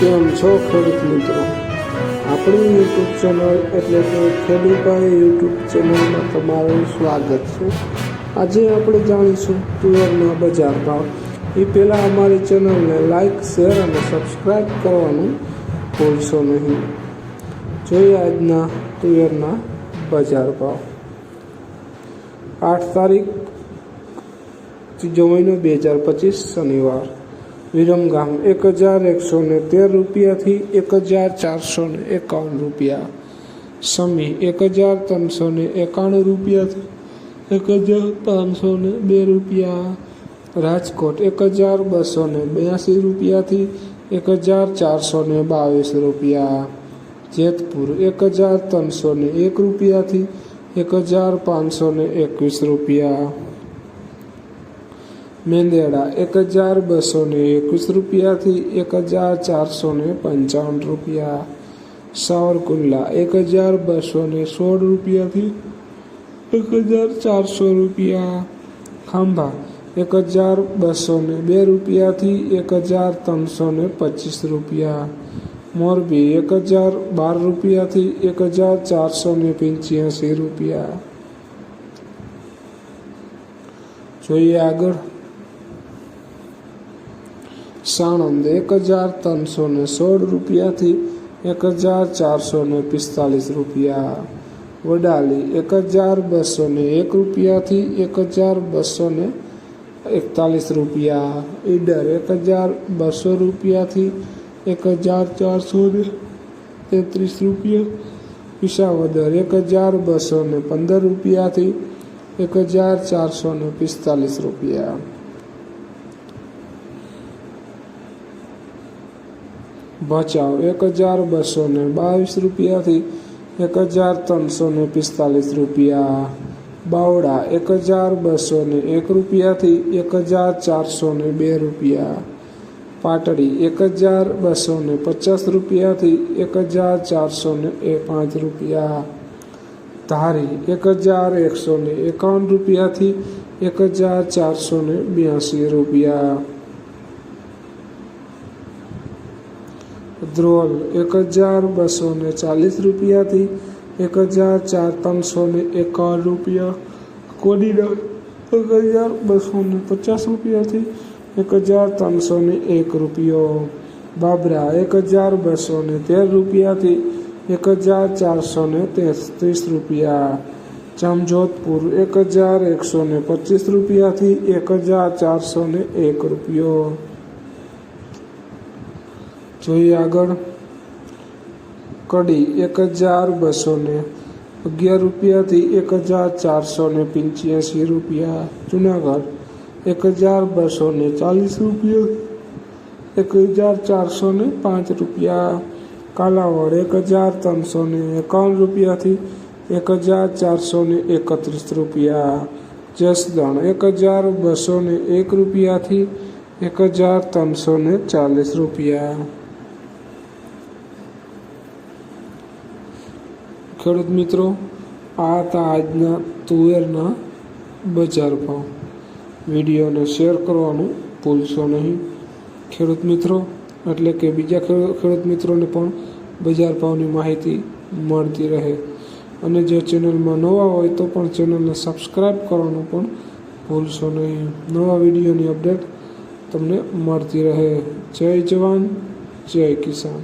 કેમ છો ખેડૂત મિત્રો? આપણી યુટ્યુબ ચેનલ એટલે કે ખેડૂતભાઈ યુટ્યુબ ચેનલમાં તમારું સ્વાગત છે. આજે આપણે જાણીશું તુવેરના બજાર ભાવ. એ પહેલાં અમારી ચેનલને લાઈક, શેર અને સબસ્ક્રાઈબ કરવાનું ભૂલશો નહીં. જોઈએ આજના તુવેરના બજાર ભાવ. આઠ તારીખ, ત્રીજો બે હજાર પચીસ, શનિવાર. વિરમગામ એક હજાર એકસો ને તેર રૂપિયાથી એક હજાર ચારસો ને એકાવન રૂપિયા. સમી એક હજાર ત્રણસો ને એકાણું રૂપિયાથી એક હજાર પાંચસો ને બે રૂપિયા. રાજકોટ એક હજાર બસો ને બ્યાસી રૂપિયાથી એક હજાર ચારસો ને બાવીસ રૂપિયા. જેતપુર એક હજાર ત્રણસો ને એક રૂપિયાથી એક હજાર પાંચસો ને એકવીસ રૂપિયા. મેંદેડા એક હજાર બસો ને એકવીસ રૂપિયાથી એક હજાર ચારસો ને પંચાવન રૂપિયા સાવરકુંડલા એક હજાર બસો ને સોળ રૂપિયાથી એક હજાર ચારસો રૂપિયા ખાંભા એક હજાર બસો ને બે રૂપિયાથી એક હજાર ત્રણસો ને પચીસ રૂપિયા મોરબી એક હજાર બાર રૂપિયાથી એક હજાર ચારસો ને પંચ્યાસી રૂપિયા જોઈએ આગળ સાણંદ એક હજાર ત્રણસો ને સોળ રૂપિયાથી એક હજાર ચારસો ને પિસ્તાલીસ રૂપિયા. વડાલી એક હજાર બસો ને એક રૂપિયાથી એક હજાર બસો ને એકતાલીસ રૂપિયા. ઈડર એક હજાર બસો રૂપિયાથી એક હજાર ચારસો ને તેત્રીસ રૂપિયા. વિસાવદર એક હજાર બસો ને પંદર રૂપિયાથી એક હજાર ચારસો ને પિસ્તાલીસ રૂપિયા. ભચાઉ એક હજાર બસો ને બાવીસ રૂપિયાથી એક હજાર ત્રણસો ને પિસ્તાલીસ રૂપિયા. બાવડા એક હજાર બસો ને એક રૂપિયાથી એક હજાર ચારસો ને બે રૂપિયા. પાટડી, એક હજાર બસો ને પચાસ રૂપિયાથી એક હજાર ચારસો ને એ પાંચ રૂપિયા. ધારી, એક હજાર એકસો ને એકાવન રૂપિયાથી એક હજાર ચારસો ને બ્યાસી રૂપિયા. ધ્રોલ એક હજાર બસો ને ચાલીસ રૂપિયાથી એક હજાર ચાર ત્રણસો ને એકાવન રૂપિયા. કોડીના એક હજાર બસો ને પચાસ રૂપિયાથી એક હજાર ત્રણસો ને એક રૂપિયો. બાબરા એક હજાર બસો ને તેર રૂપિયાથી એક હજાર ચારસો ને તેત્રીસ રૂપિયા. જામજોધપુર એક હજાર એકસો ને પચીસ રૂપિયાથી એક હજાર ચારસો ને એક રૂપિયો. જોઈએ આગળ કડી એક હજાર બસો ને અગિયાર રૂપિયાથી એક હજાર ચારસો ને પંચ્યાસી રૂપિયા જુનાગઢ એક હજાર બસો ને ચાલીસ રૂપિયા એક હજાર ચારસો ને પાંચ રૂપિયા કાલાવડ એક હજાર ત્રણસો ને એકાવન રૂપિયાથી એક હજાર ચારસો ને એકત્રીસ રૂપિયા જસદણ એક હજાર બસો ને એક રૂપિયાથી એક હજાર ત્રણસો ને ચાલીસ રૂપિયા ખેડૂત મિત્રો, આ હતા આજના તુવેરના બજાર ભાવ. વિડીયોને શેર કરવાનું ભૂલશો નહીં. ખેડૂત મિત્રો, એટલે કે બીજા ખેડૂત મિત્રોને પણ બજાર ભાવની માહિતી મળતી રહે. અને જો ચેનલમાં નવા હોય તો પણ ચેનલને સબસ્ક્રાઈબ કરવાનું પણ ભૂલશો નહીં. નવા વિડીયોની અપડેટ તમને મળતી રહે. જય જવાન, જય કિસાન.